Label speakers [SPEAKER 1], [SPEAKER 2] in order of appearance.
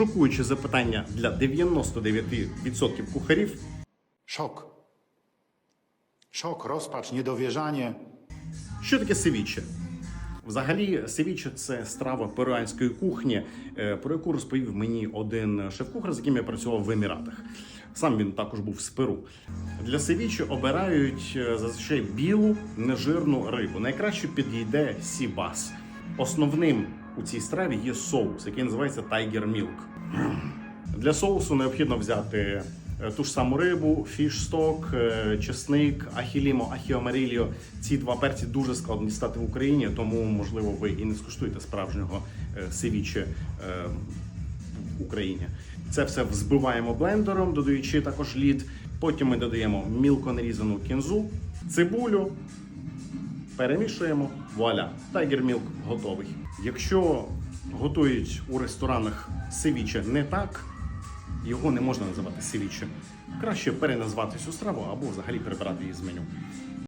[SPEAKER 1] шокуюче запитання для 99% кухарів.
[SPEAKER 2] Szok. Szok, rozpacz, niedowierzanie.
[SPEAKER 1] Що таке севіче? Взагалі, севіче це страва перуанської кухні, е, про яку розповів мені один шеф-кухар, з яким я працював в Еміратах. Сам він також був з Перу. Для севіче обирають е, зазвичай білу нежирну рибу. Найкраще підійде сібас. Основним у цій страві є соус, який називається Tiger Milk. Для соусу необхідно взяти е, ту ж саму рибу, фішсток, е, чесник, ахілімо, ахіомаріліо. Ці два перці дуже складно дістати в Україні, тому можливо ви і не скуштуєте справжнього е, севіче в Україні. Це все взбиваємо блендером, додаючи також лід. Потім ми додаємо мілко нарізану кінзу, цибулю, перемішуємо. Вуаля, Tiger Milk готовий. Якщо готують у ресторанах севіче не так, його не можна називати севіче. Краще переназвати цю страву або взагалі прибрати її з меню.